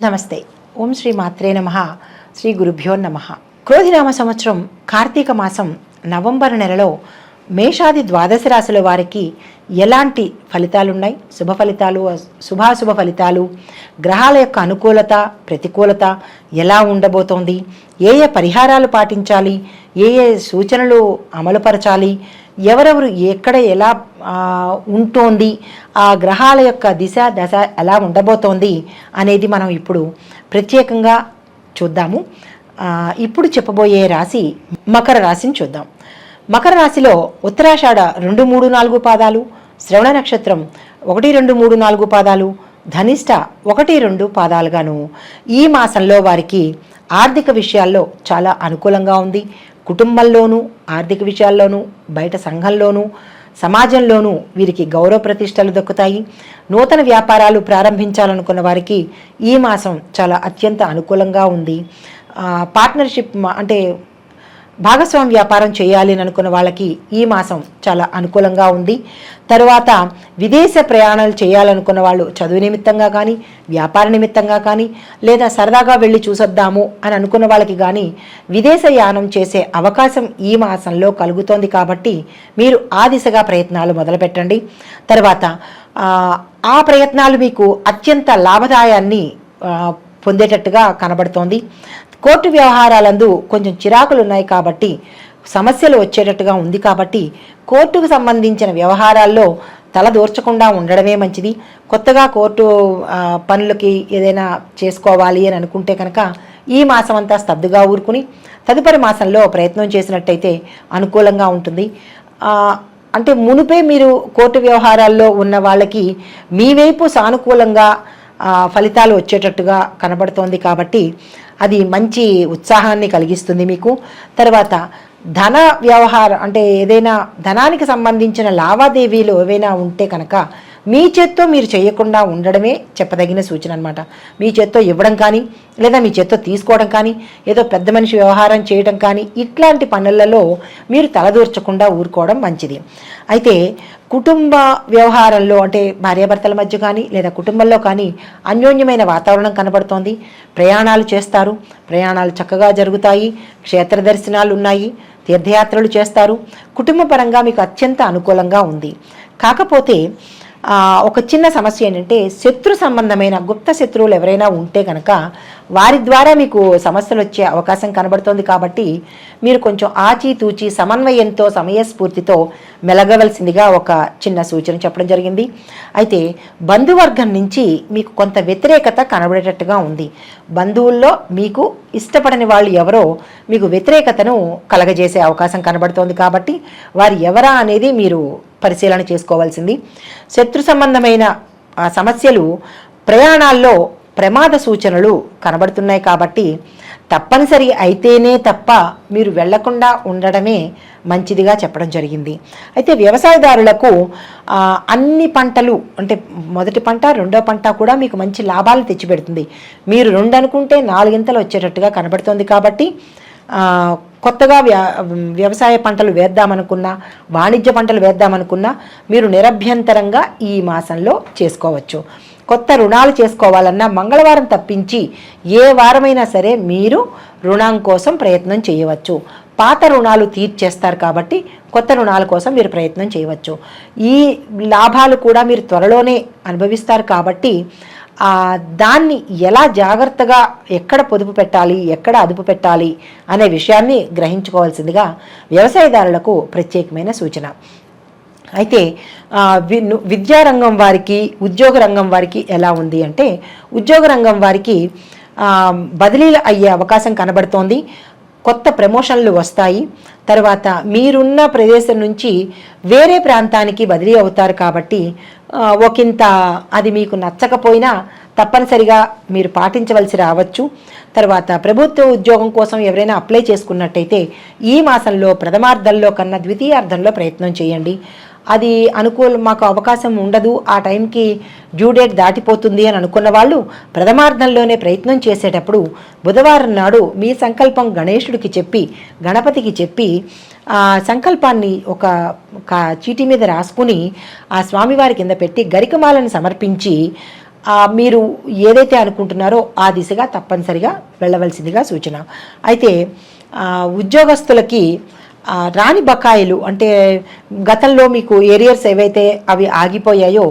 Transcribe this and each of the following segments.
నమస్తే. ఓం శ్రీ మాత్రే నమ. శ్రీ గురుభ్యో నమ. క్రోధినామ సంవత్సరం కార్తీక మాసం నవంబర్ నెలలో మేషాది ద్వాదశ రాశుల వారికి ఎలాంటి ఫలితాలున్నాయి? శుభ ఫలితాలు శుభాశుభ ఫలితాలు గ్రహాల యొక్క అనుకూలత ప్రతికూలత ఎలా ఉండబోతోంది? ఏ ఏ పరిహారాలు పాటించాలి? ఏ ఏ సూచనలు అమలుపరచాలి? ఎవరెవరు ఎక్కడ ఎలా ఉంటోంది ఆ గ్రహాల యొక్క దిశ దశ ఎలా ఉండబోతోంది అనేది మనం ఇప్పుడు ప్రత్యేకంగా చూద్దాము. ఇప్పుడు చెప్పబోయే రాశి మకర రాశిని చూద్దాం. మకర రాశిలో ఉత్తరాషాఢ రెండు మూడు నాలుగు పాదాలు శ్రవణ నక్షత్రం ఒకటి రెండు మూడు నాలుగు పాదాలు ధనిష్ట ఒకటి రెండు పాదాలుగాను. ఈ మాసంలో వారికి ఆర్థిక విషయాల్లో చాలా అనుకూలంగా ఉంది. కుటుంబంలోనూ ఆర్థిక విషయాల్లోనూ బయట సంఘంలోనూ సమాజంలోనూ వీరికి గౌరవ ప్రతిష్టలు దక్కుతాయి. నూతన వ్యాపారాలు ప్రారంభించాలనుకున్న వారికి ఈ మాసం చాలా అత్యంత అనుకూలంగా ఉంది. పార్ట్నర్షిప్ అంటే భాగస్వామి వ్యాపారం చేయాలి అని అనుకున్న వాళ్ళకి ఈ మాసం చాలా అనుకూలంగా ఉంది. తరువాత విదేశ ప్రయాణాలు చేయాలనుకున్న వాళ్ళు చదువు నిమిత్తంగా కానీ వ్యాపార నిమిత్తంగా కానీ లేదా సరదాగా వెళ్ళి చూసొద్దాము అని అనుకున్న వాళ్ళకి కానీ విదేశ యానం చేసే అవకాశం ఈ మాసంలో కలుగుతోంది కాబట్టి మీరు ఆ దిశగా ప్రయత్నాలు మొదలుపెట్టండి. తర్వాత ఆ, ప్రయత్నాలు మీకు అత్యంత లాభదాయాన్ని పొందేటట్టుగా కనబడుతోంది. కోర్టు వ్యవహారాలందు కొంచెం చిరాకులు ఉన్నాయి కాబట్టి సమస్యలు వచ్చేటట్టుగా ఉంది కాబట్టి కోర్టుకు సంబంధించిన వ్యవహారాల్లో తలదూర్చకుండా ఉండడమే మంచిది. కొత్తగా కోర్టు పనులకి ఏదైనా చేసుకోవాలి అని అనుకుంటే కనుక ఈ మాసం అంతా స్తబ్దుగా ఊరుకుని తదుపరి మాసంలో ప్రయత్నం చేసినట్టయితే అనుకూలంగా ఉంటుంది. అంటే మునుపే మీరు కోర్టు వ్యవహారాల్లో ఉన్న వాళ్ళకి మీ వైపు సానుకూలంగా ఫలితాలు వచ్చేటట్టుగా కనబడుతోంది కాబట్టి అది మంచి ఉత్సాహాన్ని కలిగిస్తుంది మీకు. తర్వాత ధన వ్యవహారం అంటే ఏదైనా ధనానికి సంబంధించిన లావాదేవీలు ఏవైనా ఉంటే కనుక మీ చేత్తో మీరు చేయకుండా ఉండడమే చెప్పదగిన సూచన అనమాట మీ చేత్తో ఇవ్వడం కానీ లేదా మీ చేత్తో తీసుకోవడం కానీ ఏదో పెద్ద మనిషి వ్యవహారం చేయడం కానీ ఇట్లాంటి పనులలో మీరు తలదూర్చకుండా ఊరుకోవడం మంచిది. అయితే కుటుంబ వ్యవహారంలో అంటే భార్యాభర్తల మధ్య కానీ లేదా కుటుంబంలో కానీ అన్యోన్యమైన వాతావరణం కనబడుతోంది. ప్రయాణాలు చేస్తారు. ప్రయాణాలు చక్కగా జరుగుతాయి. క్షేత్ర దర్శనాలు ఉన్నాయి. తీర్థయాత్రలు చేస్తారు. కుటుంబపరంగా మీకు అత్యంత అనుకూలంగా ఉంది. కాకపోతే ఒక చిన్న సమస్య ఏంటంటే శత్రు సంబంధమైన గుప్త శత్రువులు ఎవరైనా ఉంటే కనుక వారి ద్వారా మీకు సమస్యలు వచ్చే అవకాశం కనబడుతోంది కాబట్టి మీరు కొంచెం ఆచితూచి సమన్వయంతో సమయస్ఫూర్తితో మెలగవలసిందిగా ఒక చిన్న సూచన చెప్పడం జరిగింది. అయితే బంధువర్గం నుంచి మీకు కొంత వ్యతిరేకత కనబడేటట్టుగా ఉంది. బంధువుల్లో మీకు ఇష్టపడని వాళ్ళు ఎవరో మీకు వ్యతిరేకతను కలగజేసే అవకాశం కనబడుతోంది కాబట్టి వారు ఎవరా అనేది మీరు పరిశీలన చేసుకోవాల్సింది. శత్రు సంబంధమైన సమస్యలు ప్రయాణాల్లో ప్రమాద సూచనలు కనబడుతున్నాయి కాబట్టి తప్పనిసరి అయితేనే తప్ప మీరు వెళ్ళకుండా ఉండడమే మంచిదిగా చెప్పడం జరిగింది. అయితే వ్యవసాయదారులకు అన్ని పంటలు అంటే మొదటి పంట రెండో పంట కూడా మీకు మంచి లాభాలు తెచ్చిపెడుతుంది. మీరు రెండు అనుకుంటే నాలుగింతలు వచ్చేటట్టుగా కనబడుతోంది కాబట్టి కొత్తగా వ్యా వ్యవసాయ పంటలు వేద్దామనుకున్నా వాణిజ్య పంటలు వేద్దామనుకున్నా మీరు నిరభ్యంతరంగా ఈ మాసంలో చేసుకోవచ్చు. కొత్త రుణాలు చేసుకోవాలన్నా మంగళవారం తప్పించి ఏ వారమైనా సరే మీరు రుణం కోసం ప్రయత్నం చేయవచ్చు. పాత రుణాలు తీర్చేస్తారు కాబట్టి కొత్త రుణాల కోసం మీరు ప్రయత్నం చేయవచ్చు. ఈ లాభాలు కూడా మీరు త్వరలోనే అనుభవిస్తారు కాబట్టి దాన్ని ఎలా జాగ్రత్తగా ఎక్కడ పొదుపు పెట్టాలి ఎక్కడ అదుపు పెట్టాలి అనే విషయాన్ని గ్రహించుకోవాల్సిందిగా వ్యవసాయదారులకు ప్రత్యేకమైన సూచన. అయితే విద్యారంగం వారికి ఉద్యోగ రంగం వారికి ఎలా ఉంది అంటే ఉద్యోగ రంగం వారికి బదిలీలు అయ్యే అవకాశం కనబడుతోంది. కొత్త ప్రమోషన్లు వస్తాయి. తర్వాత మీరున్న ప్రదేశం నుంచి వేరే ప్రాంతానికి బదిలీ అవుతారు కాబట్టి ఒకంత అది మీకు నచ్చకపోయినా తప్పనిసరిగా మీరు పాటించవలసి రావచ్చు. తర్వాత ప్రభుత్వ ఉద్యోగం కోసం ఎవరైనా అప్లై చేసుకున్నట్టయితే ఈ మాసంలో ప్రథమార్థంలో కన్నా ద్వితీయార్థంలో ప్రయత్నం చేయండి. అది అనుకూల మాకు అవకాశం ఉండదు. ఆ టైంకి డ్యూ డేట్ దాటిపోతుంది అని అనుకున్న వాళ్ళు ప్రథమార్థంలోనే ప్రయత్నం చేసేటప్పుడు బుధవారం నాడు మీ సంకల్పం గణేశుడికి చెప్పి గణపతికి చెప్పి ఆ సంకల్పాన్ని ఒక చీటీ మీద రాసుకుని ఆ స్వామివారి కింద పెట్టి గరికమాలను సమర్పించి మీరు ఏదైతే అనుకుంటున్నారో ఆ దిశగా తప్పనిసరిగా వెళ్ళవలసిందిగా సూచన. అయితే ఉద్యోగస్తులకి రాని బకాయిలు అంటే గతంలో మీకు ఏరియర్స్ ఏవైతే అవి ఆగిపోయాయో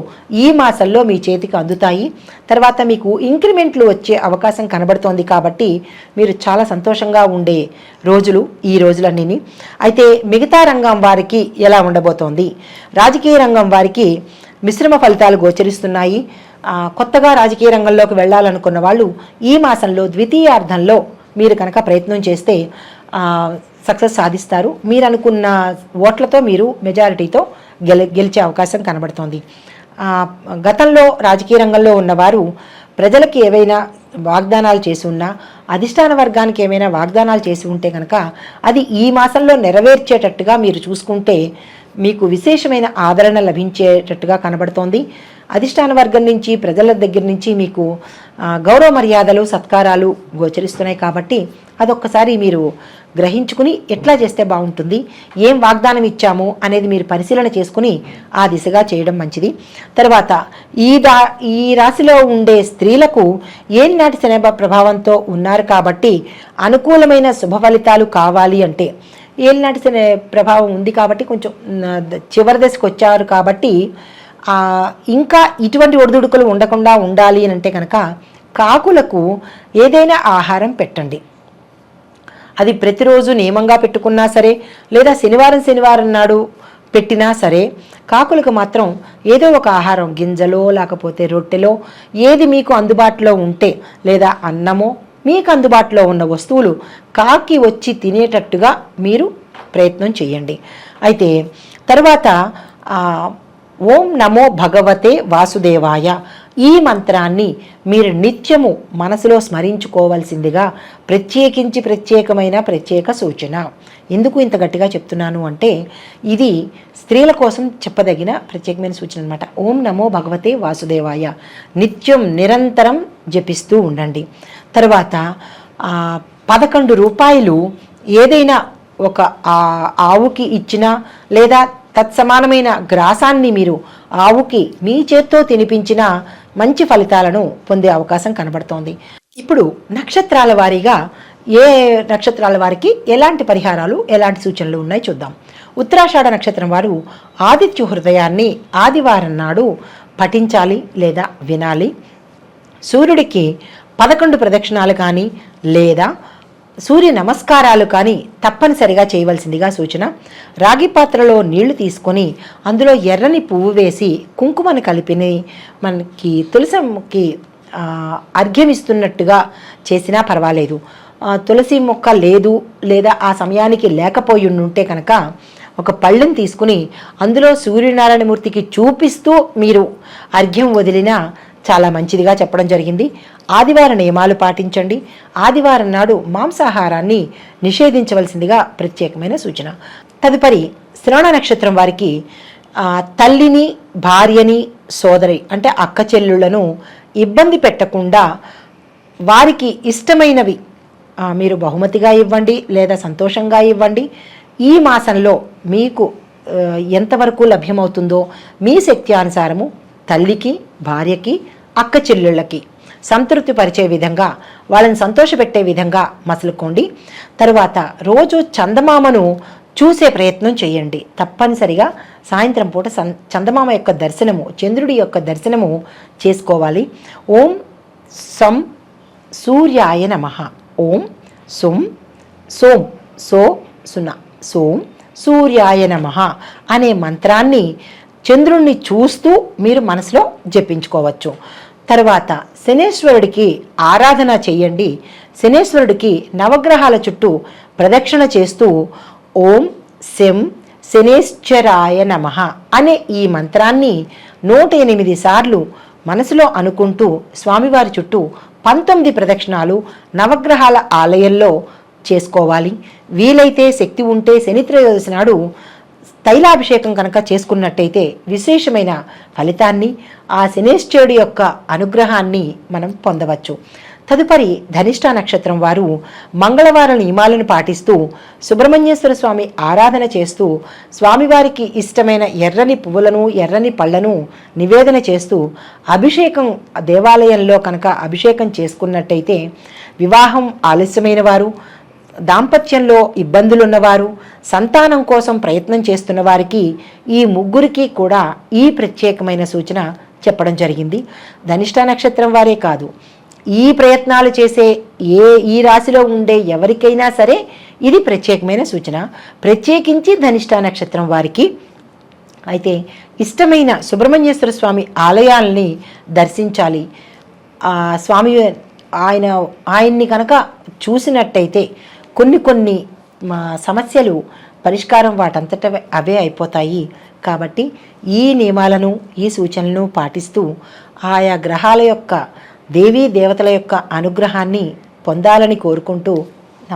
ఈ మాసంలో మీ చేతికి అందుతాయి. తర్వాత మీకు ఇంక్రిమెంట్లు వచ్చే అవకాశం కనబడుతోంది కాబట్టి మీరు చాలా సంతోషంగా ఉండే రోజులు ఈ రోజులన్నీ అయితే మిగతా రంగం వారికి ఎలా ఉండబోతోంది? రాజకీయ రంగం వారికి మిశ్రమ ఫలితాలు గోచరిస్తున్నాయి. కొత్తగా రాజకీయ రంగంలోకి వెళ్ళాలనుకున్న వాళ్ళు ఈ మాసంలో ద్వితీయార్థంలో మీరు కనుక ప్రయత్నం చేస్తే సక్సెస్ సాధిస్తారు. మీరు అనుకున్న ఓట్లతో మీరు మెజారిటీతో గెలి గెలిచే అవకాశం కనబడుతోంది. గతంలో రాజకీయ రంగంలో ఉన్నవారు ప్రజలకు ఏవైనా వాగ్దానాలు చేసి ఉన్నా అధిష్టాన వర్గానికి ఏమైనా వాగ్దానాలు చేసి ఉంటే కనుక అది ఈ మాసంలో నెరవేర్చేటట్టుగా మీరు చూసుకుంటే మీకు విశేషమైన ఆదరణ లభించేటట్టుగా కనబడుతోంది. అధిష్టాన వర్గం నుంచి ప్రజల దగ్గర నుంచి మీకు గౌరవ మర్యాదలు సత్కారాలు గోచరిస్తున్నాయి కాబట్టి అదొక్కసారి మీరు గ్రహించుకుని ఎట్లా చేస్తే బాగుంటుంది ఏం వాగ్దానం ఇచ్చాము అనేది మీరు పరిశీలన చేసుకుని ఆ దిశగా చేయడం మంచిది. తర్వాత ఈ దా ఈ రాశిలో ఉండే స్త్రీలకు ఏలినాటి శనభ ప్రభావంతో ఉన్నారు కాబట్టి అనుకూలమైన శుభ ఫలితాలు కావాలి అంటే ఏలినాటి శని ప్రభావం ఉంది కాబట్టి కొంచెం చివరి దశకు వచ్చారు కాబట్టి ఇంకా ఇటువంటి ఒడిదుడుకులు ఉండకుండా ఉండాలి అని అంటే కనుక కాకులకు ఏదైనా ఆహారం పెట్టండి. అది ప్రతిరోజు నియమంగా పెట్టుకున్నా సరే లేదా శనివారం శనివారం నాడు పెట్టినా సరే కాకులకు మాత్రం ఏదో ఒక ఆహారం గింజలో లేకపోతే రొట్టెలో ఏది మీకు అందుబాటులో ఉంటే లేదా అన్నమో మీకు అందుబాటులో ఉన్న వస్తువులు కాకి వచ్చి తినేటట్టుగా మీరు ప్రయత్నం చేయండి. అయితే తర్వాత ఓం నమో భగవతే వాసుదేవాయ ఈ మంత్రాన్ని మీరు నిత్యము మనసులో స్మరించుకోవాల్సిందిగా ప్రత్యేకించి ప్రత్యేకమైన ప్రత్యేక సూచన. ఎందుకు ఇంత గట్టిగా చెప్తున్నాను అంటే ఇది స్త్రీల కోసం చెప్పదగిన ప్రత్యేకమైన సూచన అనమాట ఓం నమో భగవతే వాసుదేవాయ నిత్యం నిరంతరం జపిస్తూ ఉండండి. తర్వాత పదకొండు రూపాయలు ఏదైనా ఒక ఆవుకి ఇచ్చినా లేదా తత్సమానమైన గ్రాసాన్ని మీరు ఆవుకి మీ చేత్తో తినిపించిన మంచి ఫలితాలను పొందే అవకాశం కనబడుతోంది. ఇప్పుడు నక్షత్రాల వారీగా ఏ నక్షత్రాల వారికి ఎలాంటి పరిహారాలు ఎలాంటి సూచనలు ఉన్నాయి చూద్దాం. ఉత్తరాషాఢ నక్షత్రం వారు ఆదిత్య హృదయాన్ని ఆదివారం నాడు పఠించాలి లేదా వినాలి. సూర్యుడికి పదకొండు ప్రదక్షిణాలు కానీ లేదా సూర్య నమస్కారాలు కానీ తప్పనిసరిగా చేయవలసిందిగా సూచన. రాగి పాత్రలో నీళ్ళు తీసుకొని అందులో ఎర్రని పువ్వు వేసి కుంకుమను కలిపిని మనకి తులసికి అర్ఘ్యమిస్తున్నట్టుగా అర్ఘ్యం ఇస్తున్నట్టుగా చేసినా పర్వాలేదు. తులసి మొక్క లేదు లేదా ఆ సమయానికి లేకపోయి ఉంటే కనుక ఒక పళ్ళెం తీసుకుని అందులో సూర్యనారాయణ మూర్తికి చూపిస్తూ మీరు అర్ఘ్యం వదిలినా చాలా మంచిదిగా చెప్పడం జరిగింది. ఆదివారం నియమాలు పాటించండి. ఆదివారం నాడు మాంసాహారాన్ని నిషేధించవలసిందిగా ప్రత్యేకమైన సూచన. తదుపరి శ్రవణ నక్షత్రం వారికి తల్లిని భార్యని సోదరి అంటే అక్క చెల్లులను ఇబ్బంది పెట్టకుండా వారికి ఇష్టమైనవి మీరు బహుమతిగా ఇవ్వండి లేదా సంతోషంగా ఇవ్వండి. ఈ మాసంలో మీకు ఎంతవరకు లభ్యమవుతుందో మీ శక్తి అనుసారము తల్లికి భార్యకి అక్క చెల్లెళ్ళకి సంతృప్తి పరిచే విధంగా వాళ్ళని సంతోషపెట్టే విధంగా మసలుకోండి. తరువాత రోజు చందమామను చూసే ప్రయత్నం చేయండి. తప్పనిసరిగా సాయంత్రం పూట సం చందమామ యొక్క దర్శనము చంద్రుడి యొక్క దర్శనము చేసుకోవాలి. ఓం సం సూర్యాయ నమ. ఓం సుం సోం సో సున. సోం సూర్యాయ నమ అనే మంత్రాన్ని చంద్రుణ్ణి చూస్తూ మీరు మనసులో జపించుకోవచ్చు. తర్వాత శనేశ్వరుడికి ఆరాధన చేయండి. శనేశ్వరుడికి నవగ్రహాల చుట్టూ ప్రదక్షిణ చేస్తూ ఓం శం శనేశ్వరాయ నమ అనే ఈ మంత్రాన్ని నూట ఎనిమిది సార్లు మనసులో అనుకుంటూ స్వామివారి చుట్టూ పంతొమ్మిది ప్రదక్షిణాలు నవగ్రహాల ఆలయంలో చేసుకోవాలి. వీలైతే శక్తి ఉంటే శనిత్రయోదశి నాడు తైలాభిషేకం కనుక చేసుకున్నట్టయితే విశేషమైన ఫలితాన్ని ఆ శనేశ్వరుడి యొక్క అనుగ్రహాన్ని మనం పొందవచ్చు. తదుపరి ధనిష్ట నక్షత్రం వారు మంగళవారం నియమాలను పాటిస్తూ సుబ్రహ్మణ్యేశ్వర స్వామి ఆరాధన చేస్తూ స్వామివారికి ఇష్టమైన ఎర్రని పువ్వులను ఎర్రని పళ్ళను నివేదన చేస్తూ అభిషేకం దేవాలయంలో కనుక అభిషేకం చేసుకున్నట్టయితే వివాహం ఆలస్యమైన వారు దాంపత్యంలో ఇబ్బందులున్నవారు సంతానం కోసం ప్రయత్నం చేస్తున్న వారికి ఈ ముగ్గురికి కూడా ఈ ప్రత్యేకమైన సూచన చెప్పడం జరిగింది. ధనిష్ట నక్షత్రం వారే కాదు. ఈ ప్రయత్నాలు చేసే ఏ ఈ రాశిలో ఉండే ఎవరికైనా సరే ఇది ప్రత్యేకమైన సూచన. ప్రత్యేకించి ధనిష్ట నక్షత్రం వారికి అయితే ఇష్టమైన సుబ్రహ్మణ్యేశ్వర స్వామి ఆలయాల్ని దర్శించాలి. స్వామి ఆయన ఆయన్ని కనుక చూసినట్టయితే కొన్ని కొన్ని మా సమస్యలు పరిష్కారం వాటంతట అవే అయిపోతాయి. కాబట్టి ఈ నియమాలను ఈ సూచనలను పాటిస్తూ ఆయా గ్రహాల యొక్క దేవీ దేవతల యొక్క అనుగ్రహాన్ని పొందాలని కోరుకుంటూ